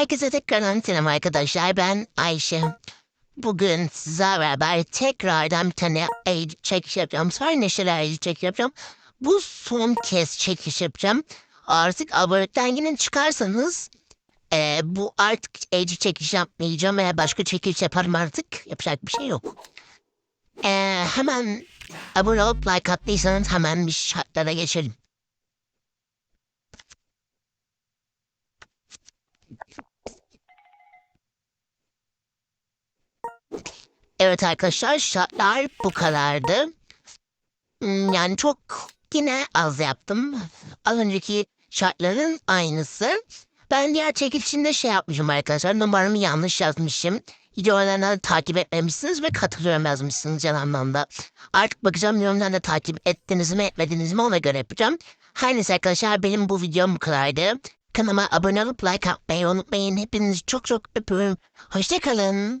Herkese tekrardan selam arkadaşlar. Ben Ayşe. Bugün sizlerle beraber tekrardan bir tane çekiş yapacağım. Sonra neşeli çekiş yapacağım. Bu son kez çekiş yapacağım. Artık abonelikten yine çıkarsanız eee, bu artık aid çekiş yapmayacağım. Veya başka çekiş yaparım artık. Yapacak bir şey yok. Eee, hemen abone olup like attıysanız hemen bir şartlara geçelim. Evet arkadaşlar şartlar bu kadardı. Hmm, Yani çok yine az yaptım. Az önceki şartların aynısı. Ben diğer çekilişinde şey yapmışım arkadaşlar. Numaramı yanlış yazmışım. Videolarını takip etmemişsiniz ve katılıyorum yazmışsınız yan anlamda. Artık bakacağım yorumlarını takip ettiniz mi etmediniz mi ona göre yapacağım. Her neyse arkadaşlar benim bu videom bu kadardı. Kanalıma abone olup like atmayı unutmayın. Hepinizi çok çok öpüyorum. Hoşçakalın.